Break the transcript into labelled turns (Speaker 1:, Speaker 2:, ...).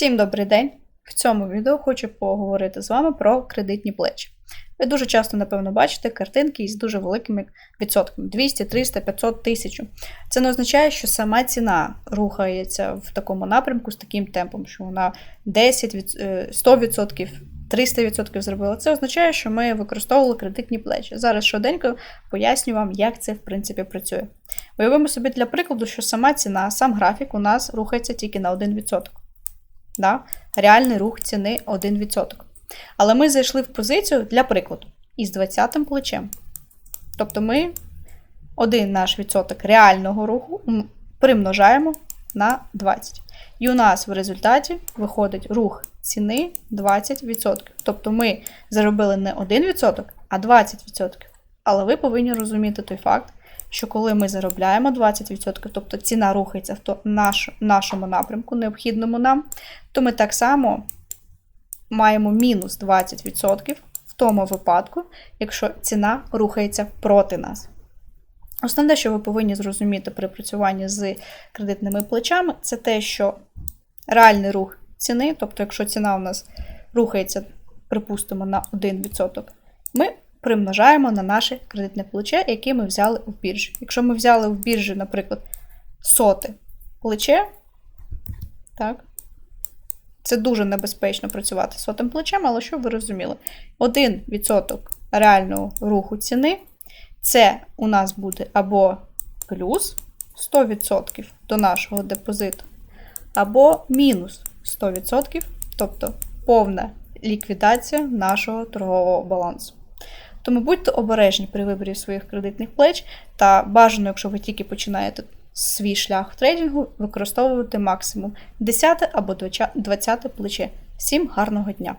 Speaker 1: Всім добрий день! В цьому відео хочу поговорити з вами про кредитні плечі. Ви дуже часто, напевно, бачите картинки із дуже великими відсотками 200, 300, 500, 1000. Це не означає, що сама ціна рухається в такому напрямку з таким темпом, що вона 10, е, 100%, 300% зробила. Це означає, що ми використовували кредитні плечі. Зараз швиденько поясню вам, як це в принципі працює. Уявимо собі для прикладу, що сама ціна, сам графік у нас рухається тільки на 1%. Да? Реальний рух ціни 1%. Але ми зайшли в позицію для прикладу із 20-м плечем. Тобто ми один наш відсоток реального руху примножаємо на 20. І у нас в результаті виходить рух ціни 20%. Тобто ми заробили не 1%, а 20%. Але ви повинні розуміти той факт, що коли ми заробляємо 20%, тобто ціна рухається в наш, нашому напрямку, необхідному нам, то ми так само маємо мінус 20% в тому випадку, якщо ціна рухається проти нас. Основне, що ви повинні зрозуміти при працюванні з кредитними плечами, це те, що реальний рух ціни, тобто, якщо ціна у нас рухається, припустимо, на 1%, ми примножаємо на наше кредитне плече, яке ми взяли в біржі. Якщо ми взяли в біржі, наприклад, соте плече, так, це дуже небезпечно працювати з сотим плечем, але щоб ви розуміли, 1% реального руху ціни це у нас буде або плюс 100% до нашого депозиту, або мінус 100%, тобто повна ліквідація нашого торгового балансу. Тому будьте обережні при виборі своїх кредитних плеч та бажано, якщо ви тільки починаєте свій шлях в трейдингу, використовувати максимум 10 або 20 плече. Всім гарного дня!